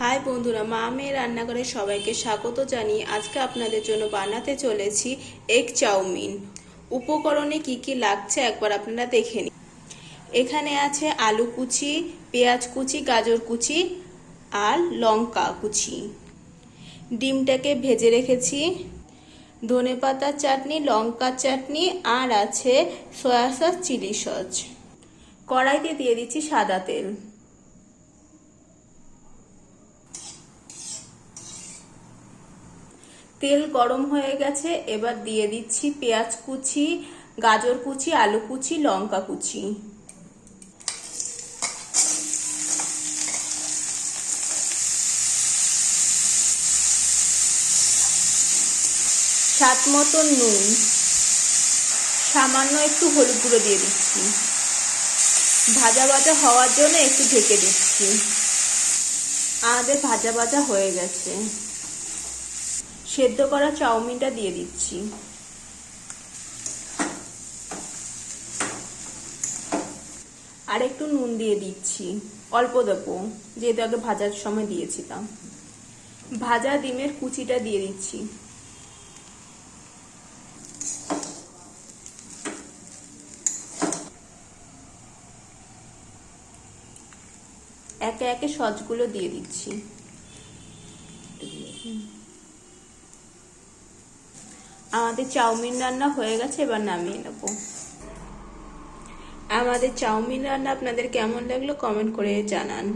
High বন্ধুরা, মা মেয়ে রান্নাঘরে সবাইকে স্বাগত জানিয়ে আজকে আপনাদের জন্য বানাতে চলেছি এগ চাউমিন। উপকরণে কি কি লাগছে একবার আপনারা দেখে নিন। এখানে আছে আলু কুচি, পেঁয়াজ কুচি, গাজর কুচি আর লঙ্কা কুচি। ডিমটাকে ভেজে রেখেছি। ধনে পাতার চাটনি, লঙ্কার চাটনি আর আছে সয়া সস, চিলি সস। কড়াইতে দিয়ে দিচ্ছি সাদা তেল। তেল গরম হয়ে গেছে, এবার দিয়ে দিচ্ছি পেঁয়াজ কুচি, গাজর কুচি, আলু কুচি, লঙ্কা কুচি। স্বাদ মতো নুন, সামান্য একটু হলুদ গুঁড়ো দিয়ে দিচ্ছি। ভাজা ভাজা হওয়ার জন্য একটু ঢেকে দিচ্ছি। আমাদের ভাজা ভাজা হয়ে গেছে। সেদ্ধ করা চাউমিনটা দিয়ে দিচ্ছি। আর একটু নুন দিয়ে দিচ্ছি। অল্প দেবো, যেহেতু আগে ভাজার সময় দিয়েছিলাম। ভাজা ডিমের কুচিটা দিয়ে দিচ্ছি। একে একে সজগুলো দিয়ে দিচ্ছি। আমাদের চাউমিন রান্না হয়ে গেছে, এবার নামিয়ে নেব। আমাদের চাউমিন রান্না আপনাদের কেমন লাগল কমেন্ট করে জানান।